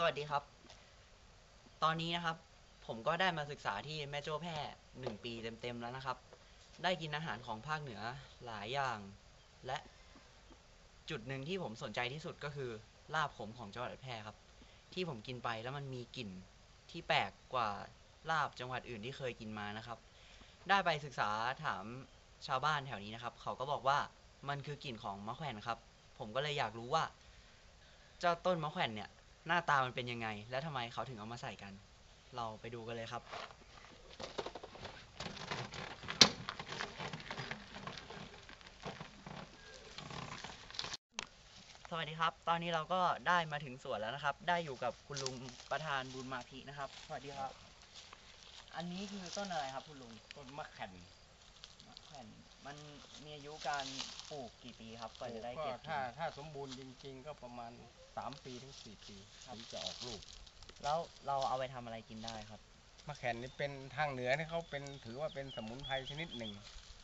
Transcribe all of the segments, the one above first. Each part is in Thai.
สวัสดีครับ ตอนนี้นะครับ ผมก็ได้มาศึกษาที่แม่โจ้แพร่หนึ่งปีเต็มๆแล้วนะครับ ได้กินอาหารของภาคเหนือหลายอย่าง และจุดหนึ่งที่ผมสนใจที่สุดก็คือลาบขมของจังหวัดแพร่ครับ ที่ผมกินไปแล้วมันมีกลิ่นที่แปลกกว่าลาบจังหวัดอื่นที่เคยกินมานะครับ ได้ไปศึกษาถามชาวบ้านแถวนี้นะครับ เขาก็บอกว่ามันคือกลิ่นของมะแขวนครับ ผมก็เลยอยากรู้ว่า เจ้าต้นมะแขวนเนี่ย หน้าตามันเป็นยังไง และทำไมเขาถึงเอามาใส่กัน เราไปดูกันเลยครับ สวัสดีครับ ตอนนี้เราก็ได้มาถึงสวนแล้วนะครับ ได้อยู่กับคุณลุงประธานบุญมาภินะครับ สวัสดีครับ อันนี้คือต้นอะไรครับคุณลุงต้นมะแข่นมะแขวน มันมีอายุการปลูกกี่ปีครับกว่าจะได้ก็เก็บถ้าถ้าสมบูรณ์จริง ๆ ก็ประมาณ 3 ปีถึง 4 ปีถึงจะออกลูกแล้วเราเอาไปทำอะไรกินได้ครับ มะแข่นนี่เป็นทางเหนือที่เขาเป็นถือว่าเป็นสมุนไพรชนิดหนึ่ง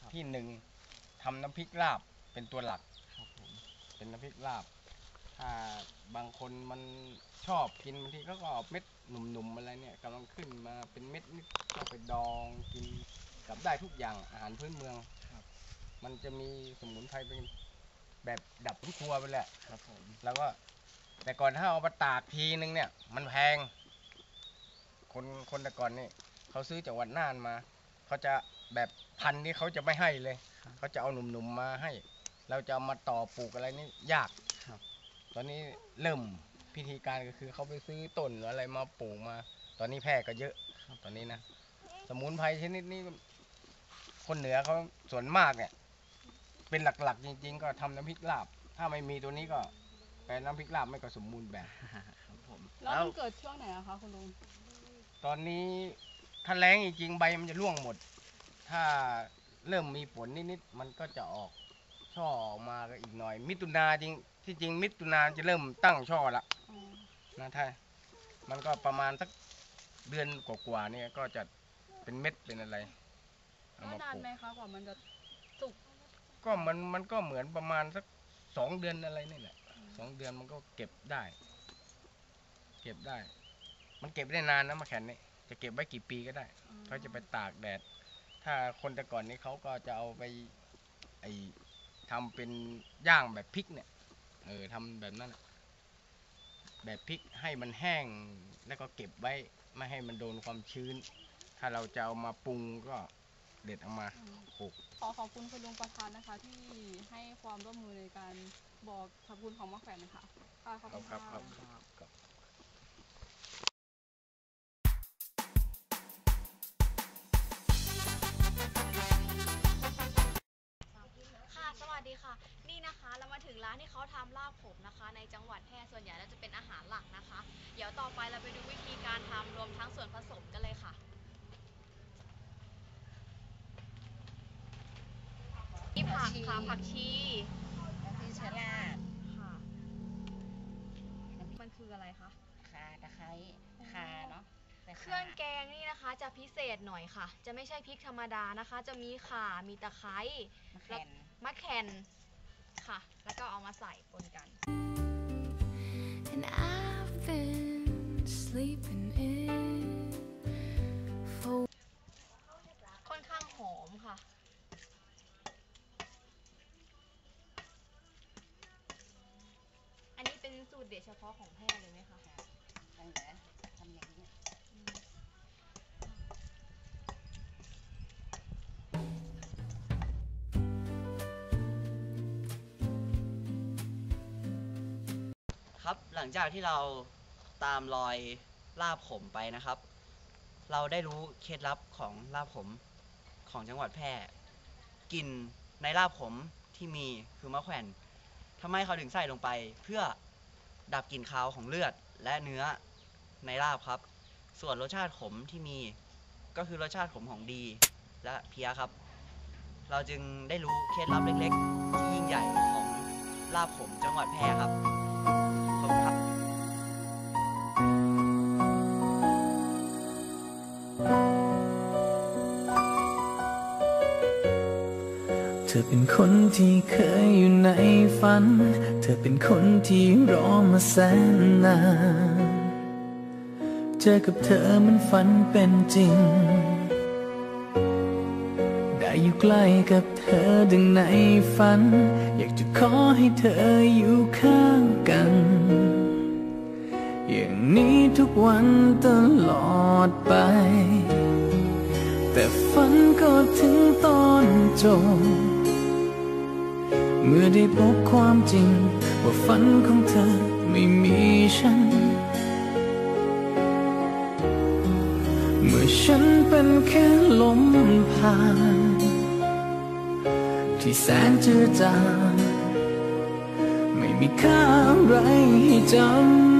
ครับ ที่หนึ่งทำน้ำพริกลาบเป็นตัวหลัก ครับผมเป็นน้ำพริกลาบ ถ้าบางคนมันชอบกินบางทีเขาก็เอาเม็ดหนุ่มๆอะไรเนี่ยกำลังขึ้นมาเป็นเม็ดนิดเอาไปดองกินกับได้ทุกอย่างอาหารพื้นเมืองครับ มันจะมีสมุนไพรเป็นแบบดับทุกครัวไปแหละ ครับผมแล้วก็ แต่ก่อนถ้าเอามาตากทีนึงเนี่ย มันแพง คนคนแต่ก่อนนี่เขาซื้อจากวัดน่านมา เขาจะแบบพันธุ์ที่เขาจะไม่ให้เลย เขาจะเอาหนุ่มๆมาให้ เราจะเอามาต่อปลูกอะไรนี่ยาก ครับ ตอนนี้เริ่มพิธีการก็คือเขาไปซื้อต้นหรืออะไรมาปลูกมา ตอนนี้แพร่ก็เยอะ ตอนนี้นะ สมุนไพรชนิดนี้ คนเหนือเขาส่วนมากเนี่ย เป็นหลักๆ จริง ๆ ก็ทำน้ำพริกลาบ ถ้าไม่มีตัวนี้ก็แปลน้ำพริกลาบไม่ก็สมบูรณ์แบบ ครับผมแล้วแล้วมันเกิดช่วงไหนอะคะคุณลุงตอนนี้ถ้าแรงจริงๆใบมันจะร่วงหมด ถ้าเริ่มมีฝนนิดๆมันก็จะออกช่อออกมาก็อีกหน่อย มิถุนาจริงที่จริงมิถุนาจะเริ่มตั้งช่อละอ๋อนะถ้ามันก็ประมาณสักเดือนกว่าๆเนี่ยก็จะเป็นเม็ดเป็นอะไรเอาแล้วานมานปลูก ไหมคะกว่ามันจะสุก ก็มันมันก็เหมือนประมาณสักสองเดือนอะไรนี่แหละสองเดือนมันก็เก็บได้ เก็บได้ มันเก็บได้นานนะมะแขนนี่จะเก็บไว้กี่ปีก็ได้อ๋อเขาจะไปตากแดด ถ้าคนแต่ก่อนนี้เขาก็จะเอาไปไอทำเป็นย่างแบบพริกเนี่ย เออทำแบบนั้นน่ะแบบพริกให้มันแห้งแล้วก็เก็บไว้ไม่ให้มันโดนความชื้น ถ้าเราจะเอามาปรุงก็ เด็ดออกมาอืมโขลกขอขอบคุณคุณลุงประธานนะคะ ที่ให้ความร่วมมือในการบอกสรรพคุณของมะแขวนนะคะค่ะขอบครัคุบณครับ ค่ะครับครับค่ะ สวัสดีค่ะ นี่นะคะเรามาถึงร้านที่เขาทำลาบผมนะคะ ในจังหวัดแพร่ส่วนใหญ่แล้วจะเป็นอาหารหลักนะคะ เดี๋ยวต่อไปเราไปดูวิธีการทำรวมทั้งส่วนผสมกันเลยค่ะ นี่ผักค่ะผักชีที่ชะลาดค่ะ มันคืออะไรคะ ข่าตะไคร้ข่าเนาะแต่เครื่องแกงนี่นะคะ จะพิเศษหน่อยค่ะ จะไม่ใช่พริกธรรมดานะคะ จะมีข่า มีตะไคร้มะแข่นมะแข่นค่ะ แล้วก็เอามาใส่ปนกัน And I've เป็นสูตรเด็ดเฉพาะของแพร่เลยไหมคะตั้งแต่ทำอย่างนี้ครับหลังจากที่เราตามรอยลาบขมไปนะครับ เราได้รู้เคล็ดลับของลาบขมของจังหวัดแพร่กลิ่นในลาบขมที่มีคือมะแขวนทำไมเขาถึงใส่ลงไปเพื่อ ดับกลิ่นคาวของเลือดและเนื้อในลาบครับ ส่วนรสชาติขมที่มีก็คือรสชาติขมของดีและเพียครับ เราจึงได้รู้เคล็ดลับเล็กๆ ที่ยิ่งใหญ่ของลาบขมจังหวัดแพร่ครับขอบคุณครับ ธอเป็นคนที่เคยอยู่ในฝัน เธอเป็นคนที่รอมาแสนนาน เจอกับเธอมันฝันเป็นจริง ได้อยู่ใกล้กับเธอดังในฝัน อยากจะขอให้เธออยู่ข้างกัน อย่างนี้ทุกวันตลอดไป แต่ฝันก็ถึงตอนจบ เมื่อได้พบความจริง ว่าฝันของเธอไม่มีฉัน เมื่อฉันเป็นแค่ลมผ่าน ที่แสนเจือจางไม่มีค่าอะไรให้จำ